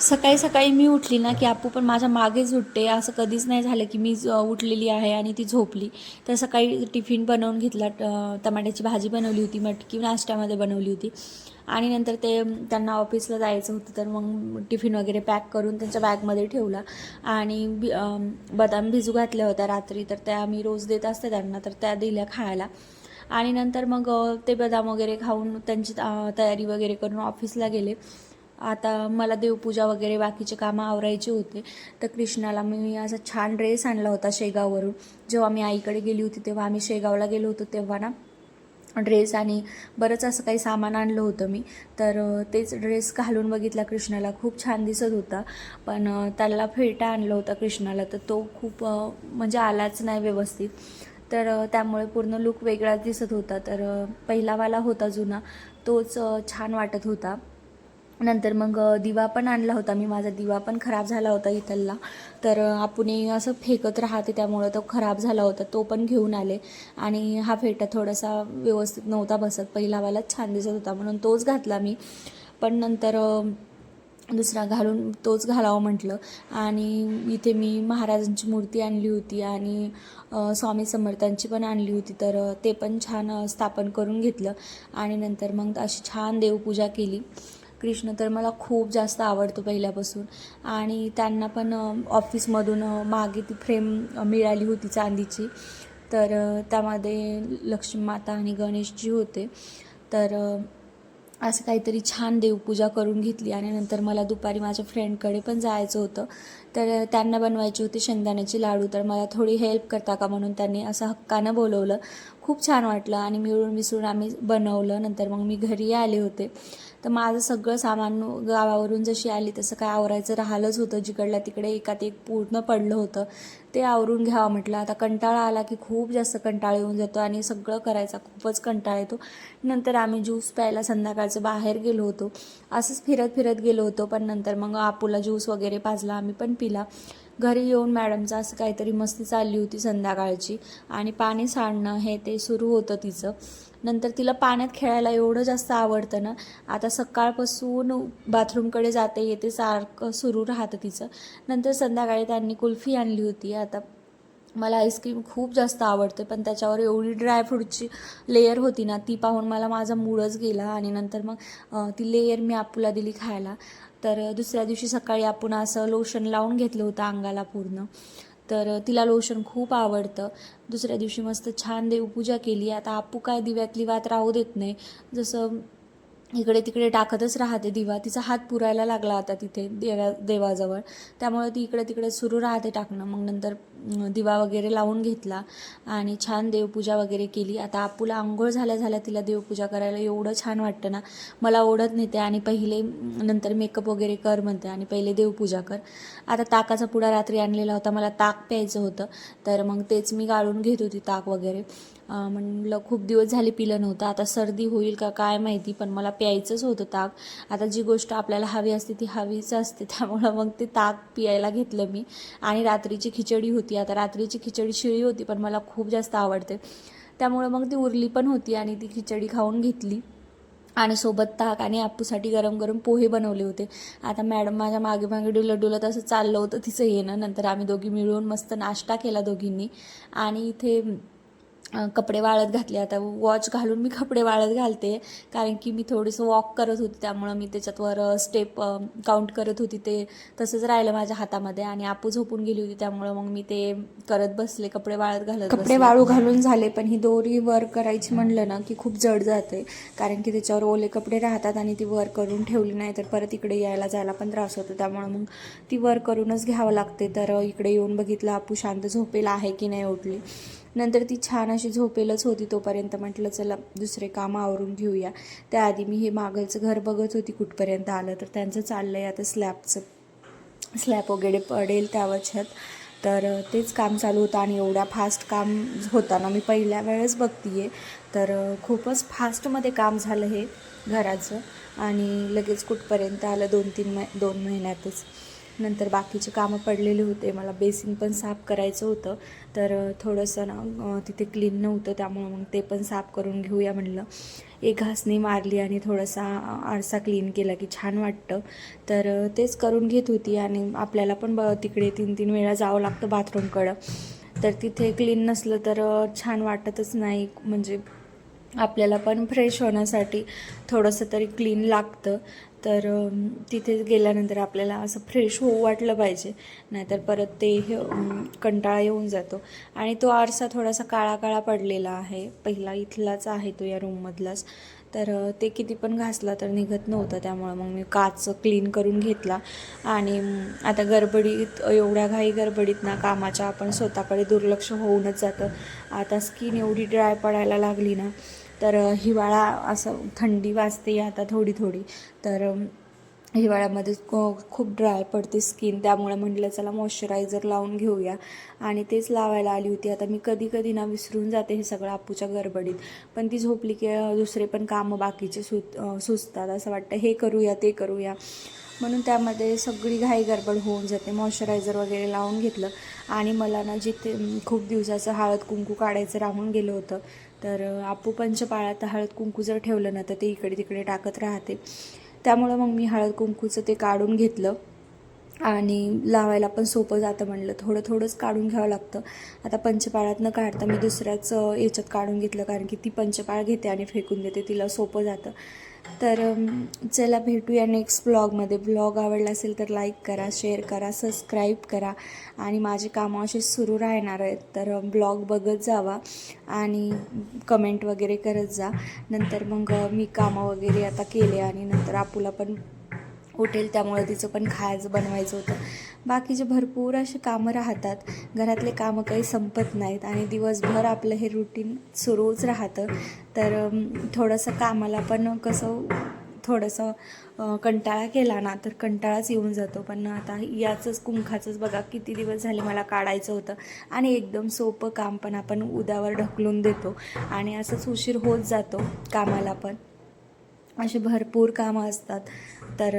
सकाळी सकाळी मी उठली ना की आपू पण माझ्या मागेच उठते. असं कधीच नाही झालं की मी उठलेली आहे आणि ती झोपली. तर सकाळी टिफिन बनवून घेतला टमाट्याची भाजी बनवली होती मटकी नाश्त्यामध्ये बनवली होती. आणि नंतर ते त्यांना ऑफिसला जायचं होतं तर मग टिफिन वगैरे पॅक करून त्यांच्या बॅगमध्ये ठेवला. आणि बदाम भिजू घातल्या होत्या रात्री तर त्या मी रोज देत असते त्यांना तर त्या दिल्या खायला. आणि नंतर मग ते बदाम वगैरे खाऊन त्यांची तयारी वगैरे करून ऑफिसला गेले. आता मला देवपूजा वगैरे बाकीचे कामं आवरायचे होते. तर कृष्णाला मी असा छान ड्रेस आणला होता शेगाववरून. जेव्हा मी आईकडे गेली होती तेव्हा आम्ही शेगावला गेलो होतो तेव्हा ना ड्रेस आणि बरंच असं काही सामान आणलं होतं मी. तर तेच ड्रेस घालून बघितला कृष्णाला. खूप छान दिसत होता. पण त्याला फेटा आणला होता कृष्णाला. तर तो खूप म्हणजे आलाच नाही व्यवस्थित. तर त्यामुळे पूर्ण लुक वेगळाच दिसत होता. तर पहिलावाला होता जुना. तोच छान वाटत होता. नंतर मग दिवा पण आणला होता मी. माझा दिवा पण खराब झाला होता इथला तर आपण असं फेकत राहते त्यामुळं तो खराब झाला होता. तो पण घेऊन आले. आणि हा फेटा थोडासा व्यवस्थित नव्हता बसत. पहिलावालाच छान दिसत होता म्हणून तोच घातला मी. पण नंतर दुसरा घालून तोच घालावं म्हटलं. आणि इथे मी महाराजांची मूर्ती आणली होती आणि स्वामी समर्थांची पण आणली होती. तर ते पण छान स्थापन करून घेतलं. आणि नंतर मग अशी छान देवपूजा केली. कृष्ण तर मला खूप जास्त आवडतो पहिल्यापासून. आणि त्यांना पण ऑफिसमधून मागे ती फ्रेम मिळाली होती चांदीची. तर त्यामध्ये लक्ष्मी माता आणि गणेशजी होते. तर असं काहीतरी छान देवपूजा करून घेतली आणि नंतर मला दुपारी माझ्या फ्रेंडकडे पण जायचं होतं. तर त्यांना बनवायची होती शेंगदाण्याची लाडू. तर मला थोडी हेल्प करता का म्हणून त्यांनी असं हक्कानं बोलवलं. खूप छान वाटलं आणि मिळून मिसळून आम्ही बनवलं. नंतर मग मी घरी आले होते. तर माझं सगळं सामान गावावरून जशी आली तसं काय आवरायचं राहिलंच होतं. जिकडल्या तिकडे एकात एक पूर्ण पडलं होतं. ते आवरून घ्यावं म्हटलं. आता कंटाळा आला की खूप जास्त कंटाळा येऊन जातो आणि सगळं करायचा खूपच कंटाळा येतो. नंतर आम्ही ज्यूस प्यायला संध्याकाळचं बाहेर गेलो होतो. असंच फिरत फिरत गेलो होतो. पण नंतर मग आपूला ज्यूस वगैरे पाजला. आम्ही पण पिला घरी येऊन मॅडमचं असं काहीतरी मस्ती चालली होती संध्याकाळची आणि पाणी सांडणं हे ते सुरू होतं तिचं. नंतर तिला पाण्यात खेळायला एवढं जास्त आवडतं ना आता सकाळपासून बाथरूमकडे जाते येते सारखं सुरू राहतं तिचं. नंतर संध्याकाळी त्यांनी कुल्फी आणली होती. आता मला आईस्क्रीम खूप जास्त आवडते पण त्याच्यावर एवढी ड्रायफ्रूटची लेयर होती ना ती पाहून मला माझा मूडच गेला आणि नंतर मग ती लेयर मी आपूला दिली खायला. तर दुसऱ्या दिवशी सकाळी आपण असं लोशन लावून घेतलं होतं अंगाला पूर्ण. तर तिला लोशन खूप आवडतं. दुसऱ्या दिवशी मस्त छान देवपूजा केली. आता आपू काय दिव्यातली वात राहू देत नाही. जसं इकडे तिकडे टाकतच राहते दिवा. तिचा हात पुरायला लागला आता तिथे देवा देवाजवळ. त्यामुळे ती इकडे तिकडे सुरू राहते टाकणं. मग नंतर दिवा वगैरे लावून घेतला आणि छान देवपूजा वगैरे केली. आता आपूला आंघोळ झाल्या झाल्या तिला देवपूजा करायला एवढं छान वाटतं ना. मला ओढत नेते आणि पहिले नंतर मेकअप वगैरे कर म्हणते आणि पहिले देवपूजा कर. आता ताकाचा पुडा रात्री आणलेला होता. मला ताक प्यायचं होतं. तर मग तेच मी गाळून घेत होती ताक वगैरे. म्हणलं खूप दिवस झाले पिलं नव्हतं. आता सर्दी होईल का काय माहिती पण मला प्यायचंच होतं ताक. आता जी गोष्ट आपल्याला हवी असते ती हवीच असते. त्यामुळं मग ते ताक पियायला घेतलं मी. आणि रात्रीची खिचडी होती. आता रात्रीची खिचडी शिळी होती पण मला खूप जास्त आवडते. त्यामुळं मग ती उरली पण होती आणि ती खिचडी खाऊन घेतली. आणि सोबत ताक आणि आपूसाठी गरम गरम पोहे बनवले होते. आता मॅडम माझ्या मागे मागे डुलत डुलत असं चाललं होतं. तिचं येणं. नंतर आम्ही दोघी मिळून मस्त नाश्ता केला दोघींनी. आणि इथे कपडे वाळत घातले. आता वॉच घालून मी कपडे वाळत घालते. कारण की मी थोडंसं वॉक करत होती. त्यामुळं मी त्याच्यातवर स्टेप काउंट करत होती. ते तसंच राहिलं माझ्या हातामध्ये आणि आपू झोपून गेली होती. त्यामुळं मग मी ते करत बसले. कपडे वाळत घालत कपडे वाळू घालून झाले पण ही दोरी वर करायची म्हणलं ना की खूप जड जाते. कारण की त्याच्यावर ओले कपडे राहतात आणि ती वर करून ठेवली नाही तर परत इकडे यायला जायला पण त्रास होतो. त्यामुळं मग ती वर करूनच घ्यावं लागते. तर इकडे येऊन बघितलं आपू शांत झोपेला आहे की नाही उठली. नंतर ती छान अशी झोपेलच होती तोपर्यंत. म्हटलं चला दुसरे कामं आवरून घेऊया. त्याआधी मी हे मागलचं घर बघत होती कुठपर्यंत आलं तर त्यांचं चाललं आहे आता स्लॅबचं. स्लॅब वगैरे पडेल त्यावर छत. तर तेच काम चालू होतं आणि एवढ्या फास्ट काम होताना मी पहिल्या वेळेस बघतीये. तर खूपच फास्टमध्ये काम झालं हे घराचं आणि लगेच कुठपर्यंत आलं दोन तीन मै दोन महिन्यातच. नंतर बाकीचे कामं पडलेले होते. मला बेसिन पण साफ करायचं होतं. तर थोडंसं ना तिथे क्लीन नव्हतं. त्यामुळं मग ते पण साफ करून घेऊया म्हणलं. एक घासणी मारली आणि थोडासा आरसा क्लीन केला की छान वाटतं. तर तेच करून घेत होती आणि आपल्याला पण ब तिकडे तीन तीन वेळा जावं लागतं बाथरूमकडं. तर तिथे क्लीन नसलं तर छान वाटतच नाही. म्हणजे आपल्याला पण फ्रेश होण्यासाठी थोडंसं तरी क्लीन लागतं. तर तिथे गेल्यानंतर आपल्याला असं फ्रेश होऊ वाटलं पाहिजे. नाहीतर परत ते हे, कंटाळा येऊन जातो. आणि तो आरसा थोडासा काळा काळा पडलेला आहे. पहिला इथलाच आहे तो या रूममधलाच तर ते किती पण घासला तर निघत नव्हतं. त्यामुळं मग मी काच क्लीन करून घेतला. आणि आता गडबडीत एवढ्या घाई गडबडीत ना कामाच्या आपण स्वतःकडे दुर्लक्ष होऊनच जातं. आता स्किन एवढी ड्राय पडायला लागली ना तर हिवाळा असं थंडी वाजते आता थोडी थोडी. तर हिवाळ्यामध्ये खूप ड्राय पडते स्किन त्यामुळे म्हटलं चला मॉइश्चरायझर लावून घेऊया. आणि तेच लावायला आली होती. आता मी कधी कधी ना विसरून जाते हे सगळं आपूच्या गडबडीत. पण ती झोपली की दुसरे पण कामं बाकीचे सु सुचतात. असं वाटतं हे करूया ते करूया. म्हणून त्यामध्ये सगळी घाई गडबड होऊन जाते. मॉइश्चरायझर वगैरे लावून घेतलं. आणि मला ना जिथे खूप दिवसाचं हळद कुंकू काढायचं राहून गेलं होतं. तर अ, आपू हळद कुंकू जर ठेवलं ना तर ते इकडे तिकडे टाकत राहते. त्यामुळं मग मी हळद कुंकूचं ते काढून घेतलं. आणि लावायला पण सोपं जातं म्हणलं. थोडं थोडंच काढून घ्यावं लागतं. आता पंचपाळात न काढता मी दुसऱ्याच याच्यात काढून घेतलं कारण की ती पंचपाळ घेते आणि फेकून देते. तिला सोपं जातं. तर चला भेटूया नेक्स्ट ब्लॉगमध्ये ब्लॉग आवडला असेल तर लाईक करा शेअर करा सबस्क्राईब करा. आणि माझे कामं असे सुरू राहणार आहेत. तर ब्लॉग बघत जावा आणि कमेंट वगैरे करत जा. नंतर मग मी कामं वगैरे आता केले आणि नंतर आपूला पण उठेल त्यामुळे तिचं पण खायचं बनवायचं होतं. बाकीचे भरपूर असे कामं राहतात घरातले कामं काही संपत नाहीत आणि दिवसभर आपलं हे रुटीन सुरूच राहतं. तर थोडंसं कामाला पण कसं थोडंसं कंटाळा केला ना तर कंटाळाच येऊन जातो. पण आता याचंच कुंखाचंच बघा किती दिवस झाले मला काढायचं होतं. आणि एकदम सोपं काम पण आपण उद्यावर ढकलून देतो. आणि असंच उशीर होत जातो कामाला पण. असे भरपूर कामं असतात. तर